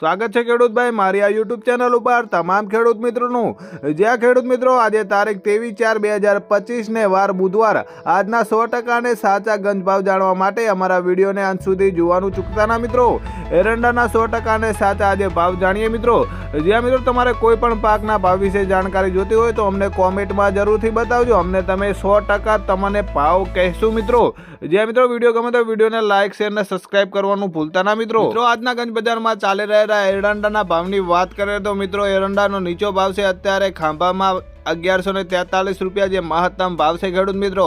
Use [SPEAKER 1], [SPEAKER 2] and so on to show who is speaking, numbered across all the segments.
[SPEAKER 1] સ્વાગત છે ખેડૂતભાઈ, મારી આ યુટ્યુબ ચેનલ ઉપર તમામ ખેડૂત મિત્રોનું. જ્યાં ખેડૂત મિત્રો, આજે તારીખ ત્રેવીસ ચાર બે હજાર પચીસને વાર બુધવાર આજના સો ટકાને સાચા ગંજ ભાવ જાણવા માટે અમારા વિડીયોને અંત સુધી જોવાનું ચૂકતા ના મિત્રો. એરંડાના સો ટકાને સાચા આજે ભાવ જાણીએ મિત્રો. જ્યાં મિત્રો, તમારે કોઈ પણ પાકના ભાવ વિશે જાણકારી જોતી હોય તો અમને કોમેન્ટમાં જરૂરથી બતાવજો. અમને તમે સો ટકા તમને ભાવ કહેશું મિત્રો. જ્યાં મિત્રો, વીડિયો ગમે તો વિડીયોને લાઇક શેર અને સબસ્ક્રાઇબ કરવાનું ભૂલતા ના મિત્રો. આજના ગંજ બજારમાં ચાલી રહેલા એરંડાના ભાવની વાત કરીએ તો મિત્રો એરંડાનો નીચો ભાવ છે અત્યારે ખાંભામાં અગિયારસો ને તેતાલીસ રૂપિયા જે મહત્તમ ભાવ છે ખેડૂત મિત્રો.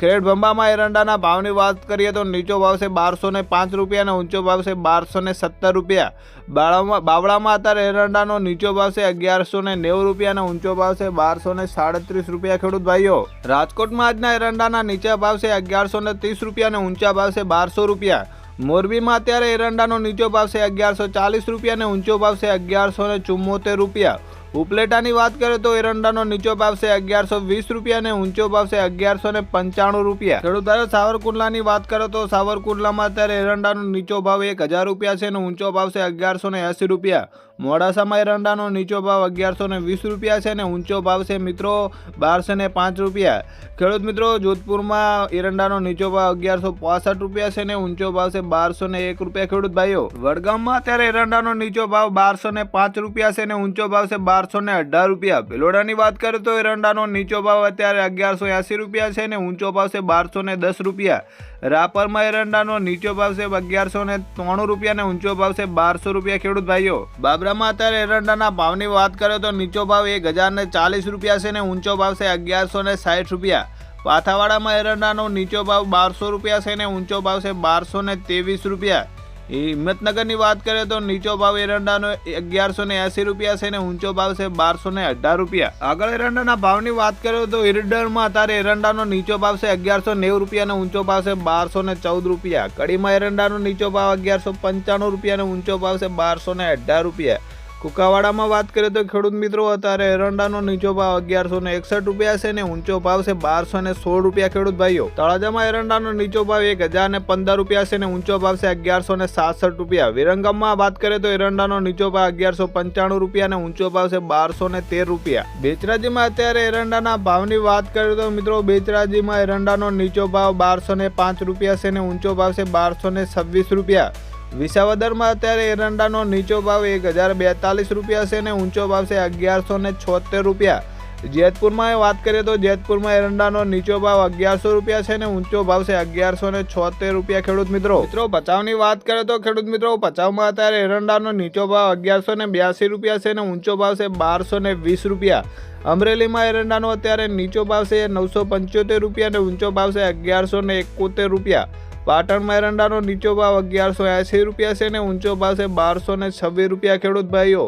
[SPEAKER 1] ખેડ ભંબામાં એરંડાના ભાવની વાત કરીએ તો નીચો ભાવ છે બારસો ને પાંચ રૂપિયા અને ઊંચો ભાવ છે બારસો ને સત્તર રૂપિયા. બાળામાં બાવળામાં અત્યારે એરંડાનો નીચો ભાવ છે અગિયારસો ને નેવું રૂપિયા અને ઊંચો ભાવ છે બારસો ને સાડત્રીસ રૂપિયા ખેડૂત ભાઈઓ. રાજકોટમાં આજના એરંડાના નીચા ભાવ છે અગિયારસો ને ત્રીસ રૂપિયા અને ઊંચા ભાવ છે બારસો રૂપિયા. મોરબીમાં અત્યારે એરંડાનો નીચો ભાવ છે અગિયારસો ચાલીસ રૂપિયા અને ઊંચો ભાવ છે અગિયારસો ને રૂપિયા. ઉપલેટાની વાત કરીએ તો એરંડાનો નીચો ભાવ છે અગિયારસો વીસ રૂપિયા અને ઊંચો ભાવ છે અગિયારસો ને પંચાણું રૂપિયા. ખેડૂતો સાવરકુંડલાની વાત કરો તો સાવરકુંડલામાં અત્યારે એરંડાનો નીચો ભાવ એક હજાર રૂપિયા છે અને ઊંચો ભાવ છે અગિયારસો ને એંસી રૂપિયા. મોડાસામાં એરંડાનો નીચો ભાવ અગિયારસો ને વીસ રૂપિયા છે અને ઊંચો ભાવ છે મિત્રો બારસો ને પાંચ રૂપિયા. ખેડૂત મિત્રો, જોધપુરમાં એરંડાનો નીચો ભાવ અગિયારસો પાસઠ રૂપિયા છે અને ઊંચો ભાવ છે બારસો ને એક રૂપિયા. ખેડૂત ભાઈઓ વડગામમાં અત્યારે એરંડાનો નીચો ભાવ બારસો ને પાંચ રૂપિયા છે અને ઊંચો ભાવ છે બારસો ને અઢાર રૂપિયા. ભિલોડાની વાત કરીએ તો એરંડાનો નીચો ભાવ અત્યારે અગિયારસો એંસી રૂપિયા છે અને ઊંચો ભાવ છે બારસો ને દસ રૂપિયા. રાપરમાં એરંડાનો નીચો ભાવ છે અગિયારસો ને ત્રાણું રૂપિયા અને ઊંચો ભાવ છે બારસો રૂપિયા. ખેડૂત ભાઈઓ, બાબરામાં અત્યારે એરંડાના ભાવની વાત કરીએ તો નીચો ભાવ એક હજાર ને ચાલીસ રૂપિયા છે અને ઊંચો ભાવ છે અગિયારસો ને સાઠ રૂપિયા. પાથાવાડામાં એરંડાનો નીચો ભાવ બારસો રૂપિયા છે અને ઊંચો ભાવ છે બારસો ને ત્રેવીસ રૂપિયા. હિંમતનગરની વાત કરીએ તો નીચો ભાવ એરંડાનો અગિયારસો ને એંસી રૂપિયા છે અને ઊંચો ભાવ છે બારસો ને અઢાર રૂપિયા. આગળ એરંડાના ભાવની વાત કરીએ તો ઇરડરમાં અત્યારે એરંડાનો નીચો ભાવ છે અગિયારસો નેવું રૂપિયા અને ઊંચો ભાવ છે બારસો ને ચૌદ રૂપિયા. કડીમાં એરંડાનો નીચો ભાવ અગિયારસો પંચાણું રૂપિયા અને ઊંચો ભાવ છે બારસો ને અઢાર રૂપિયા. કુકાવાડામાં વાત કરીએ તો ખેડૂત મિત્રો અત્યારે એરંડાનો નીચો ભાવ અગિયારસો ને એકસઠ રૂપિયા છે ને ઊંચો ભાવ છે બારસો ને સોળ રૂપિયા ખેડૂત ભાઈઓ. તળાજામાં એરંડાનો નીચો ભાવ એક હજાર ને પંદર રૂપિયા છે ને ઊંચો ભાવ છે અગિયારસો ને સાસઠ રૂપિયા. વિરંગમમાં વાત કરીએ તો એરંડાનો નીચો ભાવ અગિયારસો પંચાણું રૂપિયા અને ઊંચો ભાવ છે બારસો ને તેર રૂપિયા. બેચરાજીમાં અત્યારે એરંડાના ભાવની વાત કરીએ તો મિત્રો બેચરાજીમાં એરંડાનો નીચો ભાવ બારસો ને પાંચ રૂપિયા છે ને ઊંચો ભાવ છે બારસો ને છવ્વીસ રૂપિયા. વિસાવદરમાં અત્યારે એરંડાનો નીચો ભાવ એક હજાર બેતાલીસ રૂપિયા છે અને ઊંચો ભાવ છે અગિયારસો ને છોતેર રૂપિયા. જેતપુરમાં વાત કરીએ તો જેતપુરમાં એરંડાનો નીચો ભાવ અગિયારસો રૂપિયા છે અને ઊંચો ભાવ છે અગિયારસો ને છોતેર રૂપિયા, ખેડૂત મિત્રો. મિત્રો, ભચાઉની વાત કરીએ તો ખેડૂત મિત્રો, ભચાઉમાં અત્યારે એરંડાનો નીચો ભાવ અગિયારસો ને બ્યાસી રૂપિયા છે અને ઊંચો ભાવ છે બારસો ને વીસ રૂપિયા. અમરેલીમાં એરંડાનો અત્યારે નીચો ભાવ છે નવસો પંચોતેર રૂપિયા અને ઊંચો ભાવ છે અગિયારસો ને એકોતેર રૂપિયા. પાટણમાં એરંડાનો નીચો ભાવ અગિયારસો એંસી રૂપિયા છે અને ઊંચો ભાવ છે બારસો ને છવ્વીસ રૂપિયા ખેડૂત ભાઈઓ.